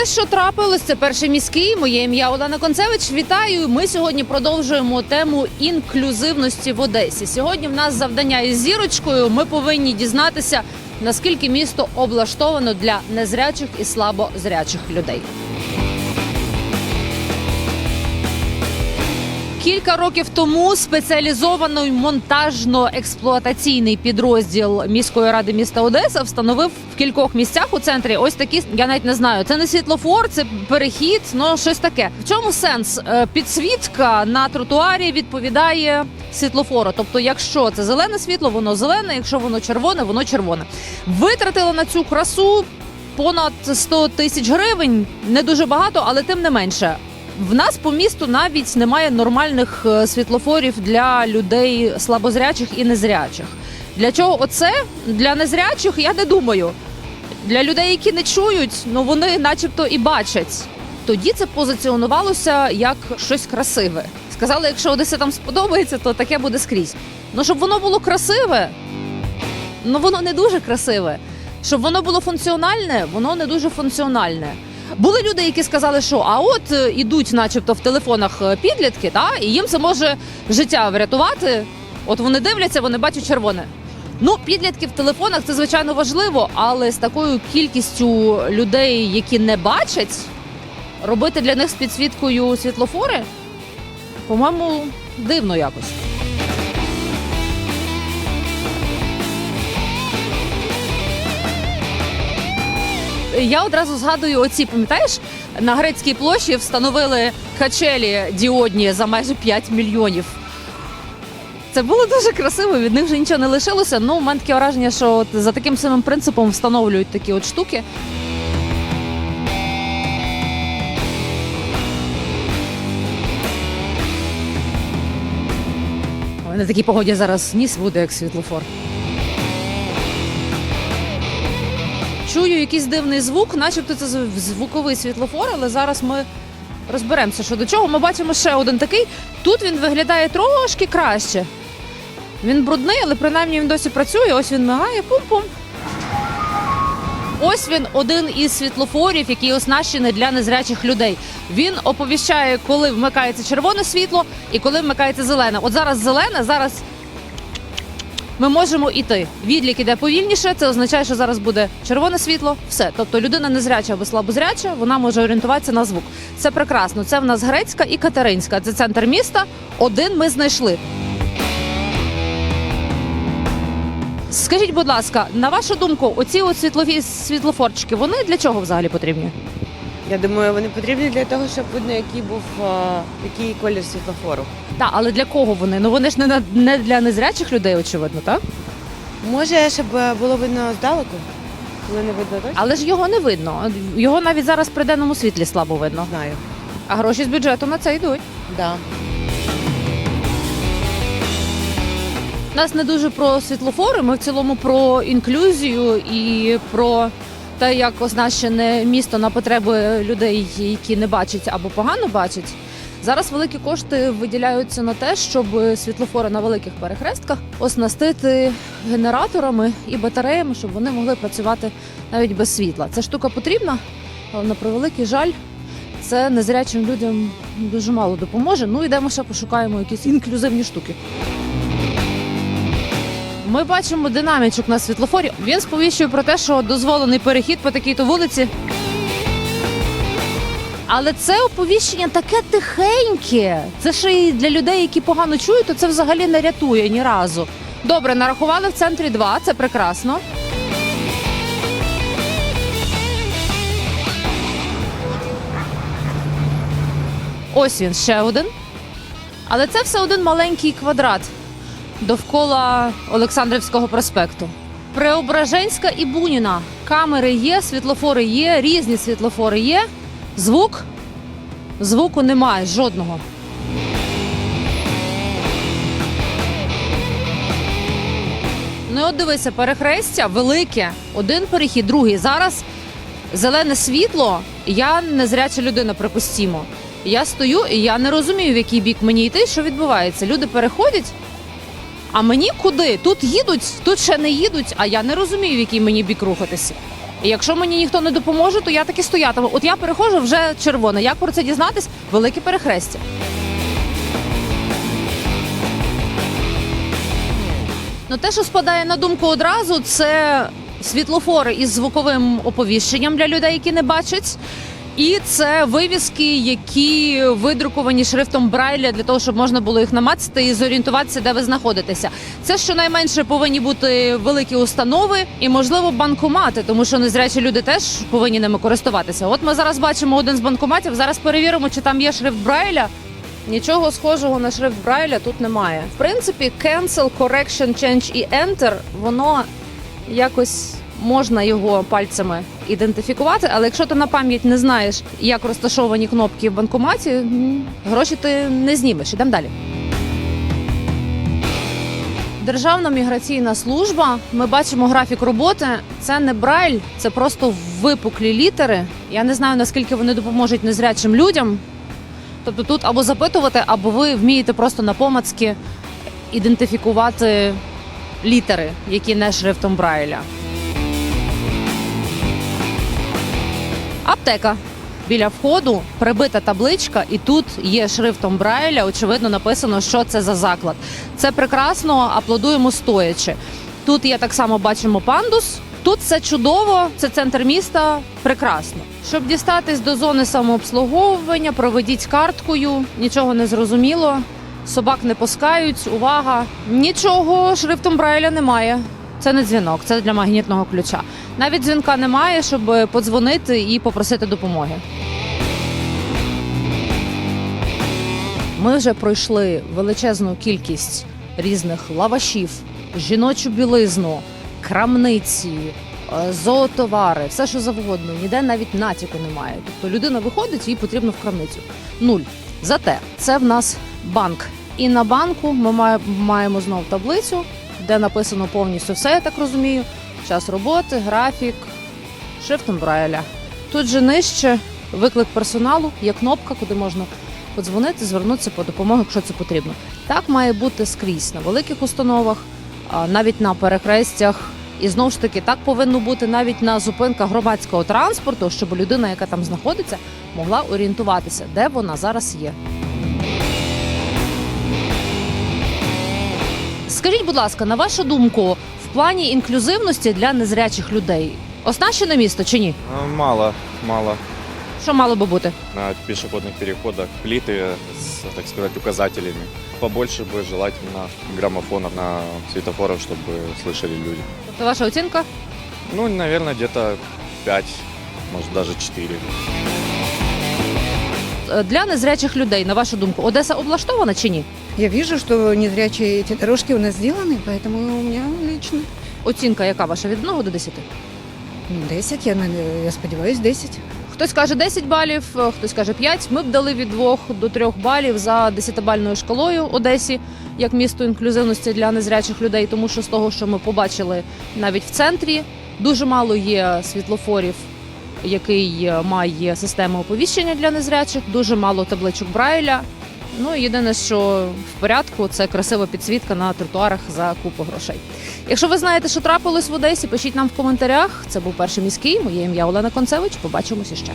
Це що трапилось? Це перший міський. Моє ім'я Олена Концевич. Вітаю. Ми сьогодні продовжуємо тему інклюзивності в Одесі. Сьогодні в нас завдання із зірочкою. Ми повинні дізнатися, наскільки місто облаштовано для незрячих і слабозрячих людей. Кілька років тому спеціалізований монтажно-експлуатаційний підрозділ міської ради міста Одеса встановив в кількох місцях у центрі ось такі. Я навіть не знаю. Це не світлофор, це перехід, ну щось таке. В чому сенс? Е, Підсвітка на тротуарі відповідає світлофору. Тобто, якщо це зелене світло, воно зелене. Якщо воно червоне, воно червоне. Витратили на цю красу понад 100 тисяч гривень. Не дуже багато, але тим не менше. В нас по місту навіть немає нормальних е, світлофорів для людей слабозрячих і незрячих. Для чого оце? Для незрячих я не думаю. Для людей, які не чують, ну вони начебто і бачать. Тоді це позиціонувалося як щось красиве. Сказали, якщо Одеса там сподобається, то таке буде скрізь. Ну щоб воно було красиве, ну воно не дуже красиве. Щоб воно було функціональне, воно не дуже функціональне. Були люди, які сказали, що а от е, ідуть, начебто, в телефонах е, підлітки, та і їм це може життя врятувати. От вони дивляться, вони бачать червоне. Ну, підлітки в телефонах це звичайно важливо, але з такою кількістю людей, які не бачать, робити для них з підсвіткою світлофори, по-моєму, дивно якось. Я одразу згадую оці, пам'ятаєш, на грецькій площі встановили качелі діодні за майже 5 мільйонів. Це було дуже красиво, від них вже нічого не лишилося. Ну, у мене таке враження, що от за таким самим принципом встановлюють такі от штуки. На такій погоді зараз ніс буде як світлофор. Чую якийсь дивний звук, начебто це звуковий світлофор, але зараз ми розберемося, що до чого. Ми бачимо ще один такий. Тут він виглядає трошки краще. Він брудний, але принаймні він досі працює. Ось він мигає, пум-пум. Ось він один із світлофорів, який оснащений для незрячих людей. Він оповіщає, коли вмикається червоне світло і коли вмикається зелене. От зараз зелене, зараз ми можемо йти. Відлік іде повільніше. Це означає, що зараз буде червоне світло. Все. Тобто людина незряча або слабозряча, вона може орієнтуватися на звук. Це прекрасно. Це в нас грецька і катеринська. Це центр міста. Один ми знайшли. Скажіть, будь ласка, на вашу думку, оці от світлові світлофорчики, вони для чого взагалі потрібні? Я думаю, вони потрібні для того, щоб видно, який був а, який колір світлофору. Так, але для кого вони? Ну вони ж не, на- не для незрячих людей, очевидно, так? Може, щоб е, було видно здалеку, коли не видно точно? Але ж його не видно. Його навіть зараз при денному світлі слабо видно. Знаю. А гроші з бюджету на це йдуть. Да. У нас не дуже про світлофори, ми в цілому про інклюзію і про те, як оснащене місто на потреби людей, які не бачать або погано бачать. Зараз великі кошти виділяються на те, щоб світлофори на великих перехрестках оснастити генераторами і батареями, щоб вони могли працювати навіть без світла. Ця штука потрібна, але на превеликий жаль, це незрячим людям дуже мало допоможе. Ну йдемо ще пошукаємо якісь інклюзивні штуки. Ми бачимо динамічок на світлофорі. Він сповіщує про те, що дозволений перехід по такій-то вулиці. Але це оповіщення таке тихеньке. Це ще й для людей, які погано чують, то це взагалі не рятує ні разу. Добре, нарахували в центрі два, це прекрасно. Ось він ще один. Але це все один маленький квадрат довкола Олександрівського проспекту. Преображенська і Буніна. Камери є, світлофори є, різні світлофори є. Звук? Звуку немає жодного. Ну, от дивися, перехрестя велике, один перехід, другий. Зараз зелене світло, я незряча людина, припустімо. Я стою і я не розумію, в який бік мені йти, що відбувається. Люди переходять, а мені куди? Тут їдуть, тут ще не їдуть, а я не розумію, в який мені бік рухатися. І якщо мені ніхто не допоможе, то я таки стоятиму. От я переходжу вже червоне. Як про це дізнатись? Велике перехрестя. Ну, те, що спадає на думку одразу, це світлофори із звуковим оповіщенням для людей, які не бачать. І це вивіски, які видруковані шрифтом Брайля для того, щоб можна було їх намацати і зорієнтуватися, де ви знаходитеся. Це щонайменше повинні бути великі установи і, можливо, банкомати, тому що незрячі люди теж повинні ними користуватися. От ми зараз бачимо один з банкоматів. Зараз перевіримо, чи там є шрифт Брайля. Нічого схожого на шрифт Брайля тут немає. В принципі, cancel, correction, change і enter, воно якось можна його пальцями ідентифікувати, але якщо ти на пам'ять не знаєш, як розташовані кнопки в банкоматі, гроші ти не знімеш. Ідемо далі. Державна міграційна служба. Ми бачимо графік роботи. Це не брайль, це просто випуклі літери. Я не знаю наскільки вони допоможуть незрячим людям. Тобто тут або запитувати, або ви вмієте просто на помацки ідентифікувати літери, які не шрифтом Брайля. Аптека. Біля входу прибита табличка, і тут є шрифтом Брайля. Очевидно, написано, що це за заклад. Це прекрасно, аплодуємо стоячи. Тут є так само бачимо пандус. Тут все чудово, це центр міста. Прекрасно. Щоб дістатись до зони самообслуговування, проведіть карткою, нічого не зрозуміло. Собак не пускають. Увага! Нічого шрифтом Брайля немає. Це не дзвінок, це для магнітного ключа. Навіть дзвінка немає, щоб подзвонити і попросити допомоги. Ми вже пройшли величезну кількість різних лавашів, жіночу білизну, крамниці, е, зоотовари, все що завгодно. Ніде навіть натяку немає. Тобто людина виходить, їй потрібно в крамницю. Нуль. Зате це в нас банк. І на банку ми маємо знову таблицю, де написано повністю все, я так розумію. Час роботи, графік, шрифтом Брайля. Тут же нижче виклик персоналу, є кнопка, куди можна подзвонити, звернутися по допомогу, якщо це потрібно. Так має бути скрізь на великих установах, навіть на перехрестях. І знову ж таки, так повинно бути навіть на зупинках громадського транспорту, щоб людина, яка там знаходиться, могла орієнтуватися, де вона зараз є. Скажіть, будь ласка, на вашу думку, в плані інклюзивності для незрячих людей оснащене місто чи ні? А, Мало, мало. Що мало би бути? На пешеходных переходах плиты с, так сказать, указателями. Побольше бы желательно граммофонов на светофорах, чтобы слышали люди. Тобто ваша оцінка? Ну, наверное, где-то 5, может даже 4. Е, Для незрячих людей, на вашу думку, Одеса облаштована чи ні? Я вижу, что незрячие эти дорожки у нас сделаны, поэтому у меня лично Оцінка яка ваша від 1 до 10? ну, 10, я, наверное, я сподіваюсь, 10. Хтось каже 10 балів, е, хтось каже 5. Ми б дали від 2 до 3 балів за 10-бальною шкалою Одесі як місто інклюзивності для незрячих людей, тому що з того, що ми побачили навіть в центрі, дуже мало є світлофорів, який е, має систему оповіщення для незрячих, дуже мало табличок Брайля. Ну єдине, що в порядку, це красива підсвітка на тротуарах за купу грошей. Якщо ви знаєте, що трапилось в Одесі, пишіть нам в коментарях. Це був перший міський. Моє ім'я Олена Концевич. Побачимося ще.